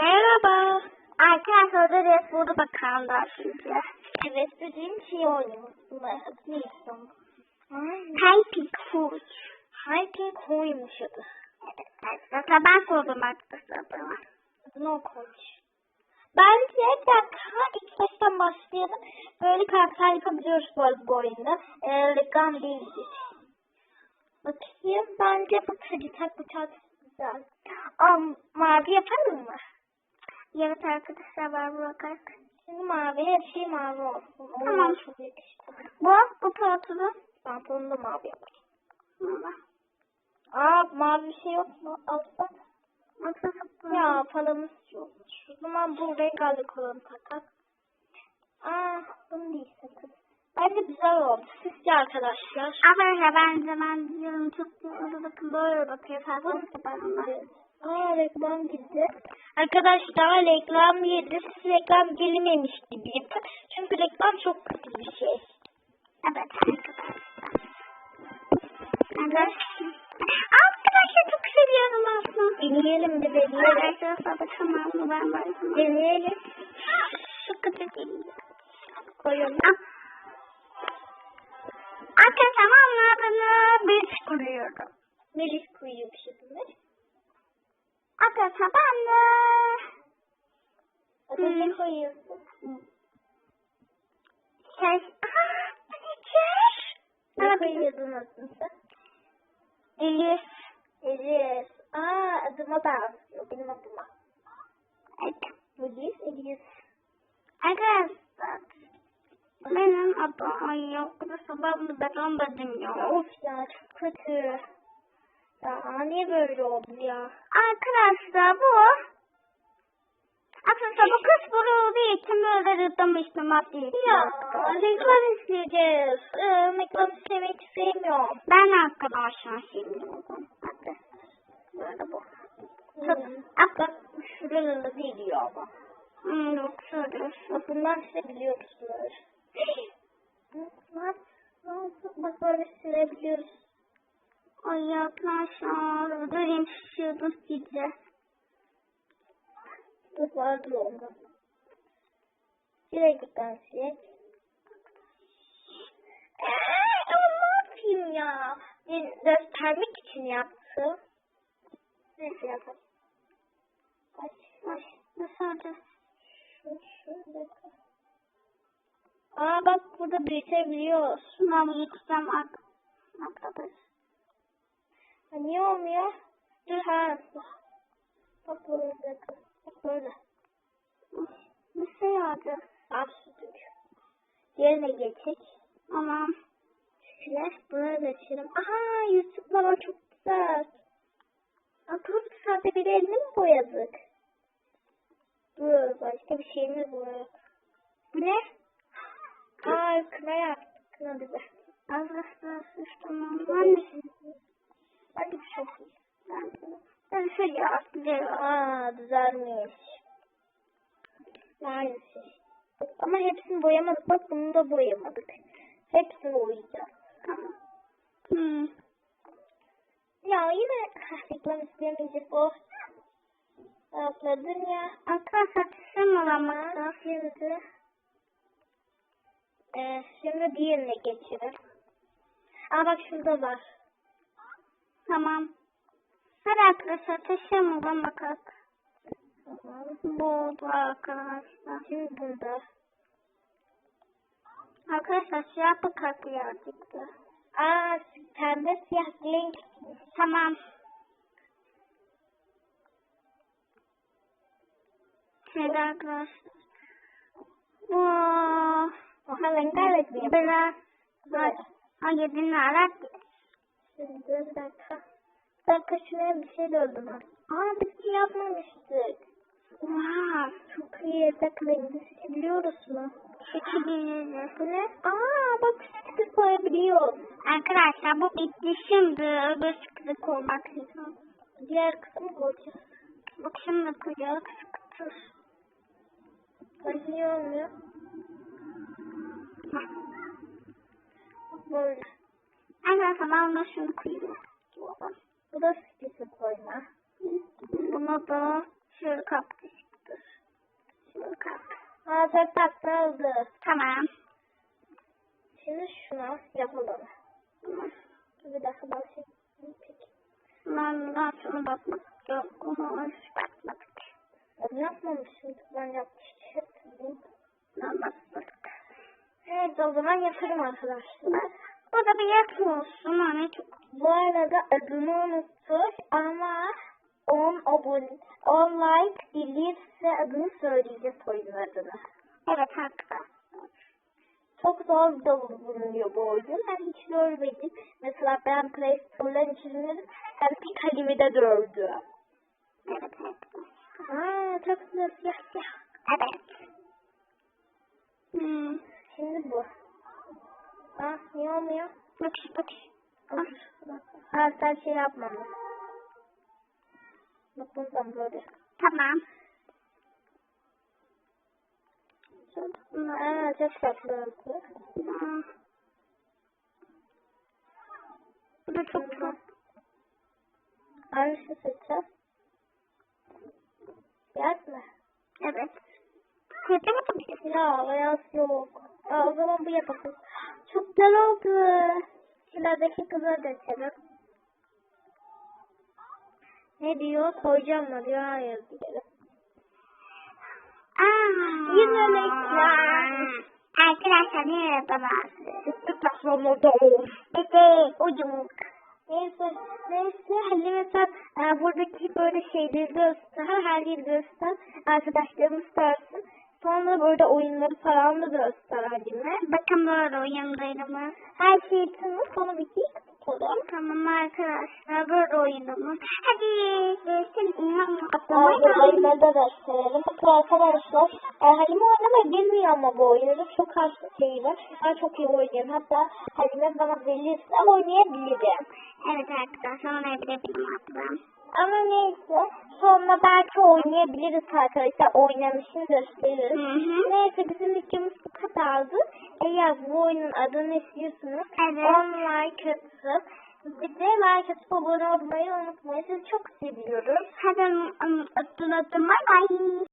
Merhaba. Arkadaşlar da res buldu bakalım daha şimdi. Evet dediğim şey adını istiyorum. Hiking Food. Hiking Food'muş adı. Evet arkadaşlar ben sordum arkadaşlar bana. Adını o. Bence bir dakika ilk baştan başlayalım. Böyle karakter yapabiliyoruz bu arada bu oyunda. Ee, reklam değildir. Bakayım bence bu tak bu çok güzel. Um, mavi yapalım mı? Evet arkadaşlar var bırakak. Şimdi mavi her şey mavi olsun. Tamam. Çok yakışıklı. Bu, bu pantolon. Pantolonu da mavi yapayım. Tamam. Aa mavi bir şey yok mu? Altta. Ya paramız yok. O zaman bu renkli kullanı takak. Aa bunu değil sakın. Bence güzel oldu. Sizce arkadaşlar? Arkadaşlar ben diyorum çok güzel. Bakın böyle bakıyor. Fazla Aa reklam gitti. Arkadaşlar reklam yedi. Siz reklam gelmemiş gibi yapın. Çünkü reklam çok kötü bir şey. Evet arkadaşlar. Arkadaşlar çok seviyorum aslında. Deneyelim de deneyelim. Arkadaşlar tamam mı ben varım. Deneyelim. Şu kadar. Koyalım. Arkadaşlar tamam Melis. Melis koyuyor bir şey değil mi? De... Adını ne koyuyorsun? Şey... Aha! Çiçek! Ne koyuyordun sen? Elif. Elif. Aa adıma benim adıma. Evet. Elif, Elif. Arkadaşlar. Benim adım yok. Arkadaşlar ben beğenmedim ya. Of ya çok kötü. Ya niye böyle oldu ya? Arkadaşlar bu. Aslında bu kız olduğu için böyle rıtlamıştım maddi. Ya reklam isteyeceğiz. Ee, reklam istemek sevmiyorum. Ben arkadaşlar sevmiyorum. Böyle bu. Çok, bak şuralarında değil ya ama. Hmm, yok söylüyorsun. Bunlar bunları. Bak, bak böyle silebiliyoruz. Ay arkadaşlar, durayım şişiyordum size. Dur vardır onda. Direkt ben. Eee, ama ne yapayım ya? Bir göstermek için yaptım. Neyse yapalım. Ay, ay, nasıl olacak? Şu, şu, bir dakika. Aa bak burada büyütebiliyoruz. Şuna büyüteceğim arkadaş. Ha, niye olmuyor? Dur ha. Bak böyle dakika. Bak böyle. Bir şey. Al sütük. Yerine geçecek. Tamam. Şöyle buraya geçelim. Aha baba çok güzel. Akıllı saatte bir elini mi boyadık? Dur başka bir şeyimiz boyadık. Bu ne? Aa kına yaptık. Kına bize. Arkadaşlar tamam. Hangisi? Hadi bir şey. Ben şöyle yaptım. Aa düzelmiş. Maalesef. Ama hepsini boyamadık. Bak bunu da boyamadık. Hepsini boyayacağız. Tamam. Hmm. Ya yine reklam istemeyecek o. Atladın ya. Arkadaşlar kısım olamakta. Şimdi. Ee, şimdi diğerine geçelim. Aa bak şurada var. Tamam. Hadi arkadaşlar taşıyamadan bakalım. Tamam. Bu oldu arkadaşlar. Şimdi burada. Arkadaşlar siyah bakalım birazcık da. Aa pembe siyah renk. Tamam. Şimdi arkadaşlar. Bu. Oha rengarenk mi? Biraz. Hayır dinlerim. Şimdi bir dakika. Dakika şuraya bir şey döndüm. Aa biz şey yapmamıştık. Oha çok iyi. Rengi seçebiliyoruz mu? Seçebiliriz. Bu ne? Aa bak sıkı koyabiliyoruz. Arkadaşlar bu bitti şimdi. Öbür sıkı olmak lazım. Diğer kısmı koyacağız. Bak şimdi koyacağız. Sıkıntı. Bak niye olmuyor? Böyle. Ben ona şunu koyayım. Bu da sıkısı koyma. Buna da şöyle kapatayım. dört dakika oldu. Tamam. Şimdi şuna yapalım. Bir dakika bakayım. Peki. Ben daha şunu bakmak yok. Onu hiç bakmadık. Ben yapmamışım. Ben yapmıştım. Ben bakmadık. Evet o zaman arkadaşlar. Bir olsun. Hani çok Bu arada adını unuttuk ama 10 abone, 10 like gelirse adını söyleyeceğiz oyunun adını. Evet arkadaşlar. Çok zor da bulunuyor bu oyun. Ben hiç görmedim. Mesela ben Play Store'dan içinlerim. Hem bir kalemide gördüm. Evet arkadaşlar. Aa çok güzel. Evet. Hmm. Şimdi bu. Ah niye olmuyor? Bakış bakış. Ha sen şey yapmadın. Bak bundan böyle. Tamam. Aa çok tatlı oldu. Bu da çok çok. Hangisi seçeceğiz? Siyah mı? Evet. Mü tabii? Ya beyaz yok. Aa, o zaman bu yapalım. Çok güzel oldu. Şuradaki kızı da seçelim. Ne diyor? Koyacağım mı diyor. Hayır diyelim. Yemekler. Arkadaşlar merhaba. Üstü taslamada olur. Bize ucuk. Neyse, neyse Halime sen e, buradaki böyle şeyleri göster, her yeri göster, arkadaşlarımız görsün. Sonra burada oyunları falan da göster Halime. Bakın böyle oyundayım. Her şeyi tanıt, sonra şey tutalım. Tamam arkadaşlar böyle oyunumuz. Hadi gelsin inan atlamayın. Halime de gösterelim. Bakın arkadaşlar, e, Halime oynamayı bilmiyor ama bu oyunu. Çok karşı şeyi var. Ben çok iyi oynuyorum. Hatta Halime bana verirse oynayabilirim. Evet arkadaşlar oynayabilirim ablam. Ama neyse sonra belki oynayabiliriz arkadaşlar. Oynamışını gösteririz. Hı hı. Neyse bizim videomuz bu kadardı. Eğer bu oyunun adını istiyorsanız Evet. 10 like atıp bir de like atıp abone olmayı unutmayın. Sizi çok seviyoruz. Hadi öptüm bay bay.